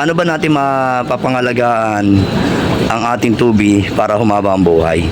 Paano ba natin mapapangalagaan ang ating tubi para humaba ang buhay?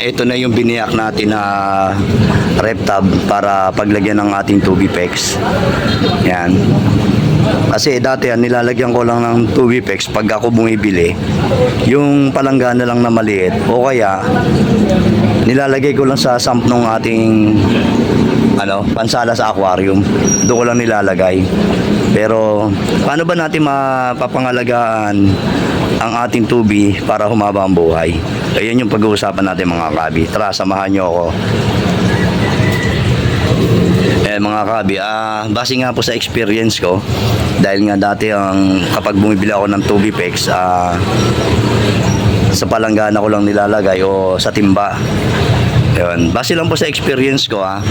Ito na yung biniyak natin na rep tab para paglagyan ng ating tubi pex. Yan. Kasi dati yan, nilalagyan ko lang ng tubi pex pag ako bumibili. Yung palanggana lang na maliit. O kaya, nilalagay ko lang sa sump ng ating ano, pansala sa aquarium. Doon ko lang nilalagay. Pero paano ba natin mapapangalagaan ang ating tubi para humaba ang buhay? Ayan yung pag-uusapan natin mga kabi. Tara, samahan nyo ako. Eh mga kabi, ah, base nga po sa experience ko, dahil nga dati ang kapag bumibili ako ng tubi pex, ah, sa palanggana ko lang nilalagay o sa timba. Yun. Base lang po sa experience ko ha.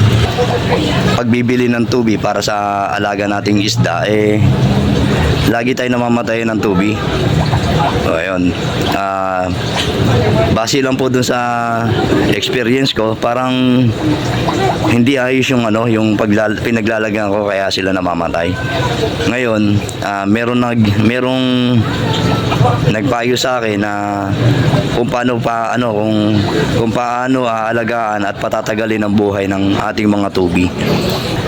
Pagbibili ng tubi para sa alaga nating isda, eh, lagi tayo namamatay ng tubi. So, ayun. Ah, base lang po dun sa experience ko, parang hindi ayos yung ano, yung paglal- pinaglalagyan ko kaya sila namamatay. Ngayon, ah, meron nag merong nagpayo sa akin na kung paano pa ano kung kung paano aalagaan at patatagalin ang buhay ng ating mga tubi.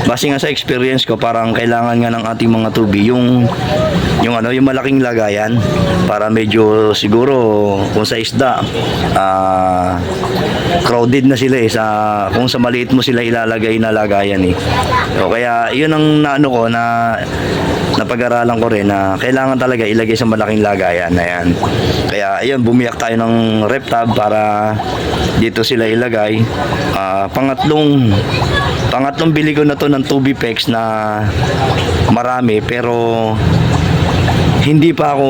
Base nga sa experience ko, parang kailangan nga ng ating mga tubi yung yung ano, yung malaking lagayan para medyo siguro kung sa isda ah crowded na sila eh sa kung sa maliit mo sila ilalagay na lagayan eh. So, kaya yun ang naano ko na napag-aralan ko rin na kailangan talaga ilagay sa malaking lagayan na yan. Kaya ayun, bumiyak tayo ng rep tab para dito sila ilagay. Ah, pangatlong pangatlong bili ko na to ng Tubipex na marami pero hindi pa ako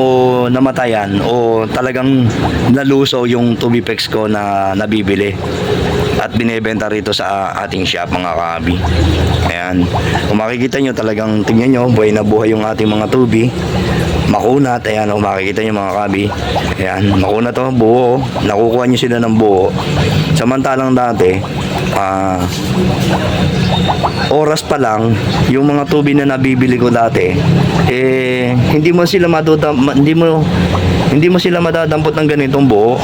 namatayan o talagang naluso yung Tubipex ko na nabibili at binebenta rito sa ating shop mga kaabi. Ayan. Kung makikita nyo talagang tingnan nyo, buhay na buhay yung ating mga tubi. Makunat, ayan, kung makikita nyo mga kabi. Ayan, makunat to, buo. Nakukuha nyo sila ng buo. Samantalang dati, ah, oras pa lang, yung mga tubi na nabibili ko dati, eh, hindi mo sila madudam, ma- hindi mo, hindi mo sila madadampot ng ganitong buo.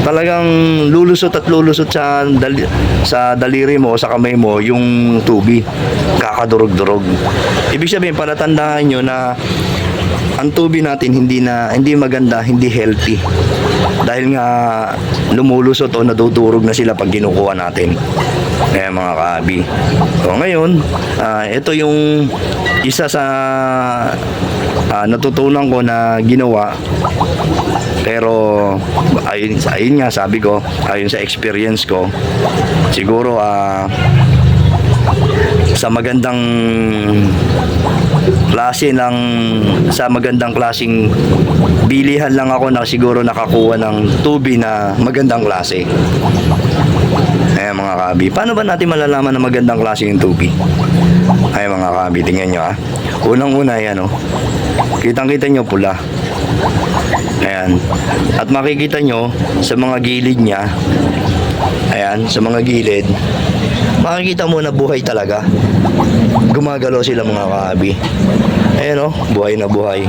Talagang lulusot at lulusot sa, dali, sa daliri mo, sa kamay mo, yung tubi. Kakadurog-durog. Ibig sabihin, palatandaan nyo na ang tubi natin hindi na hindi maganda, hindi healthy. Dahil nga lumulusot o nadudurog na sila pag kinukuha natin. Kaya mga kaabi. So ngayon, ah, ito yung isa sa ah, natutunan ko na ginawa pero ayun, ayun nga sabi ko, ayun sa experience ko, siguro ah sa magandang klase ng sa magandang klasing bilihan lang ako na siguro nakakuha ng tubi na magandang klase. Ayan mga kabi. Paano ba natin malalaman na magandang klase yung tubi? Ay mga kabi, tingnan nyo ah. Unang-una yan oh. Kitang-kita nyo pula. Ayan. At makikita nyo sa mga gilid niya, ayan, sa mga gilid, makikita mo na buhay talaga. Gumagalaw sila mga kaabi. Ayan oh, buhay na buhay.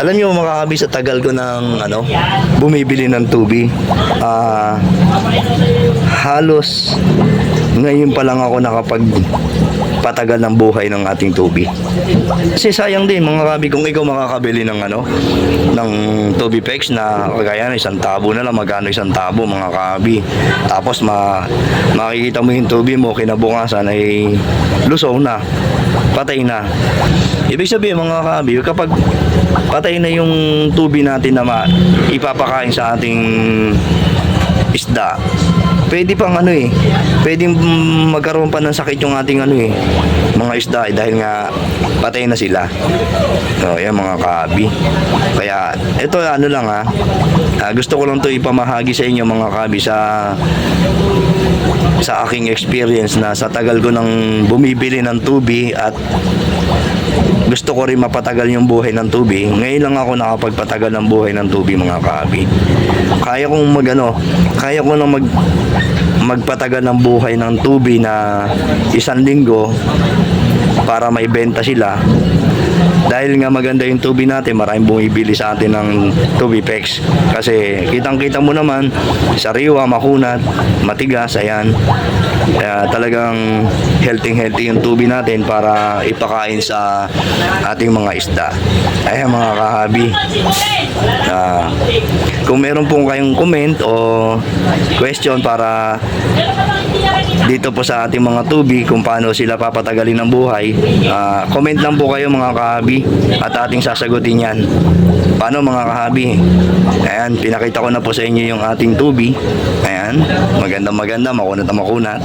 Alam niyo mga kaabi sa tagal ko ng ano, bumibili ng tubi. Ah, halos ngayon pa lang ako nakapag patagal ng buhay ng ating tubi. Kasi sayang din mga kabi kung ikaw makakabili ng ano ng tubi pex na kagaya ng isang tabo na lang magkano isang tabo mga kabi. Tapos ma makikita mo yung tubi mo kinabukasan ay lusaw na. Patay na. Ibig sabihin mga kabi kapag patay na yung tubi natin na ipapakain sa ating isda, pwede pang ano eh, pwedeng magkaroon pa ng sakit yung ating ano eh, mga isda eh, dahil nga patay na sila. So, yan mga kabi. Kaya, ito ano lang ha, ah, gusto ko lang to ipamahagi sa inyo mga kabi sa sa aking experience na sa tagal ko nang bumibili ng tubi at gusto ko rin mapatagal yung buhay ng tubi. Ngayon lang ako nakapagpatagal ng buhay ng tubi mga kaabi. Kaya kong mag ano, kaya ko na mag magpatagal ng buhay ng tubi na isang linggo para maibenta sila. Dahil nga maganda yung tubi natin, maraming bumibili sa atin ng tubi pex. Kasi kitang-kita mo naman, sariwa, makunat, matigas, ayan. Kaya talagang healthy-healthy yung tubi natin para ipakain sa ating mga isda. Ayan mga kahabi. Ah, kung meron pong kayong comment o question para dito po sa ating mga tubi kung paano sila papatagalin ng buhay, ah, comment lang po kayo mga kahabi at ating sasagutin yan. Paano mga kahabi? Ayan, pinakita ko na po sa inyo yung ating tubi. Ayan, maganda maganda, makunat na makunat.